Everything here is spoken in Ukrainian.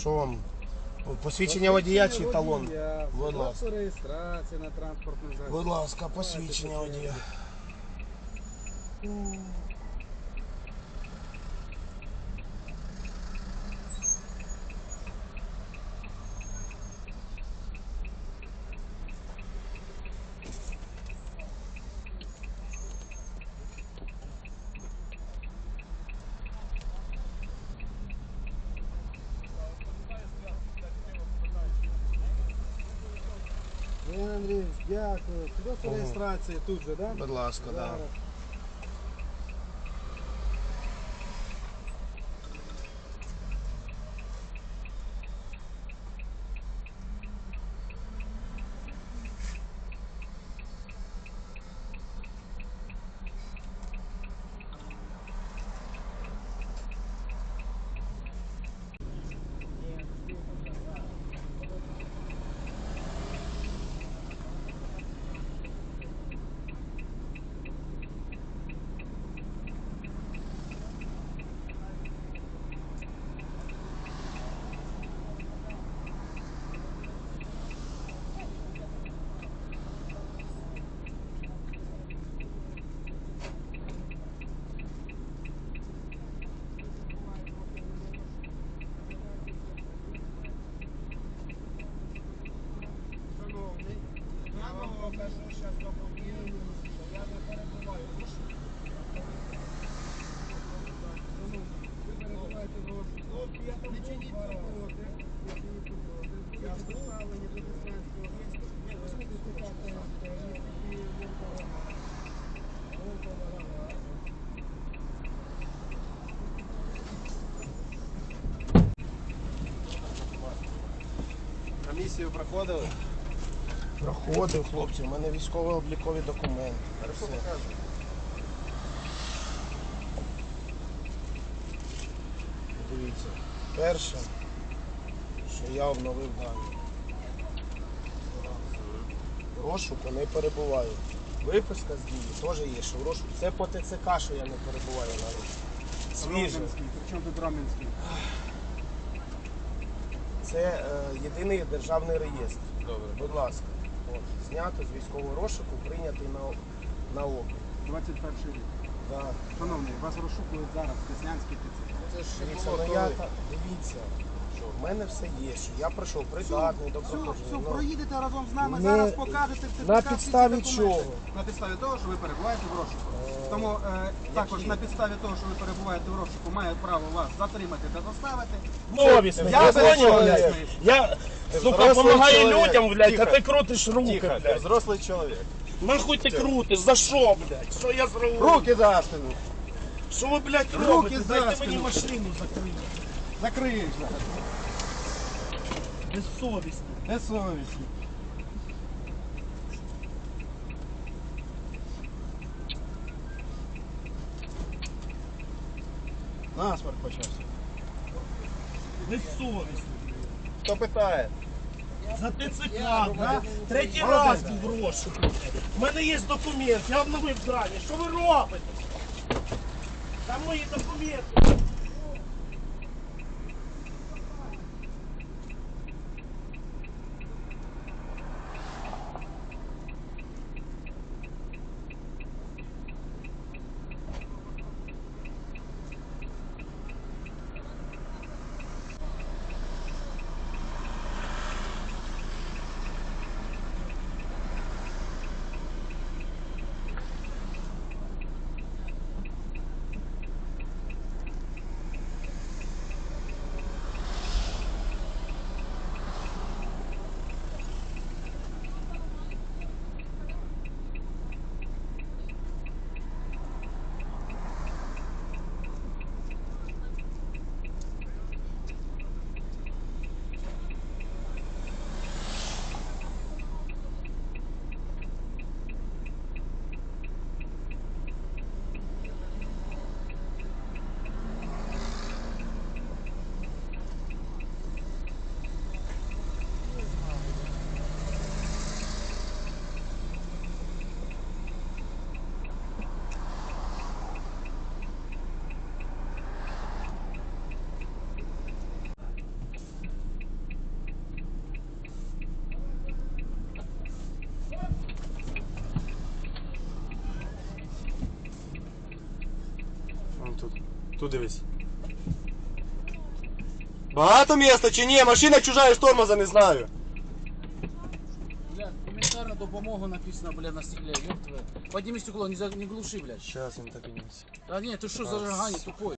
Що вам? Посвідчення водія чи талон? Будь ласка. реєстрації на транспортний засіб. Будь ласка, посвідчення водія. Іван Андрійович, дякую. Ага. реєстрації тут же, так? Будь ласка, так. Да. Миссию проходили? Проходив, хлопці, у мене військово-облікові документи. Все. Дивіться. Перше, що я обновив дані. В Розшуку не перебуваю. Виписка з дії теж є, що в розшуку. Це по ТЦК, що я не перебуваю на розшуку. Свіже. Ромінський. Причому тут Ромінський? Це е, єдиний державний реєстр. Добре. Будь ласка, знято з військового розшуку, прийнятий на, на облік. 21 рік. Да. Шановний, вас розшукують зараз в Деснянській ТЦК. Це ж Дивіться, ну я та- дивіться, в мене все є, що я прийшов придатний до Все, все, ну, проїдете разом з нами, Не- зараз покажете в на всі ці підставі документи. чого? На підставі того, що ви перебуваєте в розшуку. Тому е, також на підставі того, що ви перебуваєте в розшуку, має право вас затримати та доставити. Совісно, Я я понял, понял, блядь. блядь. Я, сука, людям, блядь, а Тихо. ти крутиш руки, Тихо, ти блядь. взрослий чоловік. Нахуй ти крутиш, за що, блядь? Що я зробив? Руки за спину. Що ви, блядь, Руки робите? за Дайте спину. мені машину закрити. Закриєш. Безсовісно. Безсовісні. Насморк почався. Безсовісно. Хто питає? За ТЦК, да? Третій раз був в розшуку. У мене є документ, я обновив дані. Що ви робите? Там мої документи. Тут Тут дивись. Багато міста чи ні? Машина чужа і з тормоза не знаю. Бля, гуманитарная допомога написано, бля, на стекле, ёб твою. Подними стекло, не, за- не глуши, блядь. Сейчас він так підніметься. А нет, ты что, зажигание тупой?